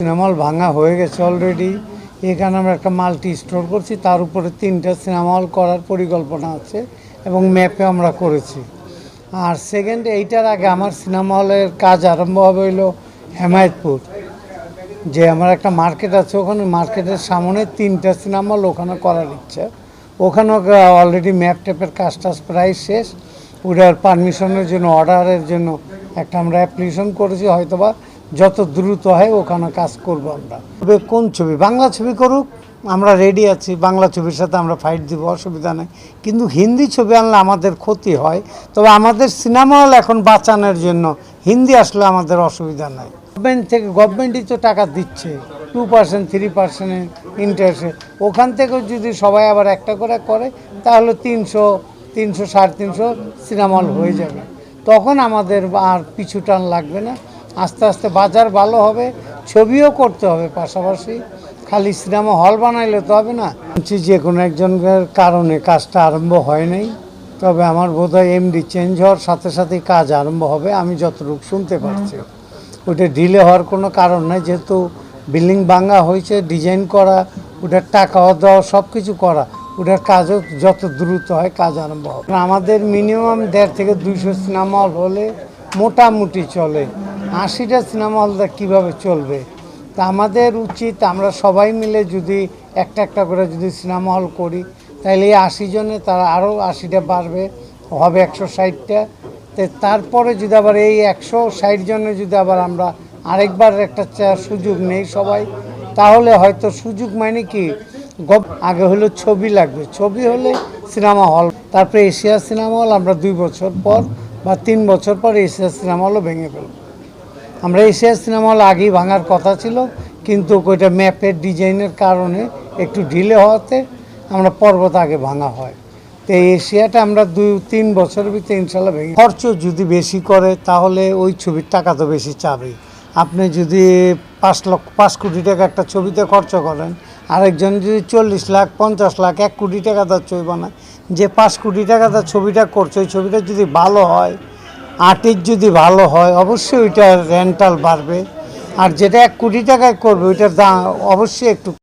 Cinema hall ভাঙা হয়ে গেছে অলরেডি এখানে আমরা একটা মাল্টি স্টোর করছি, তার উপরে তিনটা সিনেমা হল করার পরিকল্পনা আছে এবং ম্যাপে আমরা করেছি। আর সেকেন্ড এইটার আগে আমার সিনেমা হলের কাজ আরম্ভ হবে হইল হেমায়তপুর, যে আমার একটা মার্কেট আছে ওখানে। মার্কেটের সামনে তিনটা সিনেমা হল ওখানে করার ইচ্ছা। ওখানেও অলরেডি ম্যাপ ট্যাপের কাজ টাজ প্রায় শেষ। ওটার পারমিশনের জন্য অর্ডারের জন্য একটা আমরা অ্যাপ্লিকেশন করেছি, হয়তোবা যত দ্রুত হয় ওখানে কাজ করব আমরা। তবে কোন ছবি? বাংলা ছবি করুক, আমরা রেডি আছি, বাংলা ছবির সাথে আমরা ফাইট দিব, অসুবিধা নেই। কিন্তু হিন্দি ছবি আনলে আমাদের ক্ষতি হয়। তবে আমাদের সিনেমা হল এখন বাঁচানোর জন্য হিন্দি আসলে আমাদের অসুবিধা নাই। গভর্নমেন্ট থেকে গভর্নমেন্টই তো টাকা দিচ্ছে। টু পার্সেন্ট থ্রি পার্সেন্টের ইন্টারেস্টে ওখান থেকেও যদি সবাই আবার একটা করে করে, তাহলে তিনশো তিনশো, সাড়ে তিনশো সিনেমা হল হয়ে যাবে। তখন আমাদের আর পিছু টান লাগবে না। আস্তে আস্তে বাজার ভালো হবে ছবিও করতে হবে পাশাপাশি। খালি সিনেমা হল বানাইলে তো হবে না। বলছি যে কোনো একজনের কারণে কাজটা আরম্ভ হয় নাই তবে আমার বোধ হয় এমডি চেঞ্জ হওয়ার সাথে সাথেই কাজ আরম্ভ হবে আমি যতটুকু শুনতে পারছি। ওটা ডিলে হওয়ার কোনো কারণ নাই যেহেতু বিল্ডিং ভাঙা হয়েছে ডিজাইন করা ওটার টাকাও দেওয়া সব কিছু করা ওটার কাজও যত দ্রুত হয় কাজ আরম্ভ হবে। আমাদের মিনিমাম দেড় থেকে দুইশো সিনেমা হল হলে মোটামুটি চলে। আশিটা সিনেমা হলটা কীভাবে চলবে? তা আমাদের উচিত আমরা সবাই মিলে যদি একটা একটা করে যদি সিনেমা হল করি তাহলে এই আশি জনে তারা আরও আশিটা বাড়বে, হবে একশো ষাটটা। তো তারপরে যদি আবার এই একশো ষাট জনে যদি আবার আমরা আরেকবার একটা সুযোগ নেই সবাই, তাহলে হয়তো সুযোগ মানে কি? আগে হলো ছবি লাগবে। ছবি হলে সিনেমা হল তারপরে এশিয়া সিনেমা হল আমরা দুই বছর পর বা তিন বছর পর এশিয়া সিনেমা হলও ভেঙে ফেলব। আমরা এশিয়া সিনেমা হল আগেই ভাঙার কথা ছিল, কিন্তু ওইটা ম্যাপের ডিজাইনের কারণে একটু ঢিলে হওয়াতে আমরা পর্বত আগে ভাঙা হয়। তো এশিয়াটা আমরা দুই, তিন বছরের ভিতরে ইনশাল্লাহ ভেঙে খরচ যদি বেশি করে, তাহলে ওই ছবির টাকা তো বেশি চাবে আপনি যদি পাঁচ লক্ষ, পাঁচ কোটি টাকা একটা ছবিতে খরচ করেন, আরেকজন যদি চল্লিশ লাখ, পঞ্চাশ লাখ, এক কোটি টাকা তার ছবি বানায়, যে পাঁচ কোটি টাকা তার ছবিটা করছে, ওই ছবিটা যদি ভালো হয় আর্টিস্ট যদি ভালো হয়, অবশ্যই ওইটার রেন্টাল বাড়বে। আর যেটা এক কোটি টাকায় করবে, ওইটার দাম অবশ্যই একটু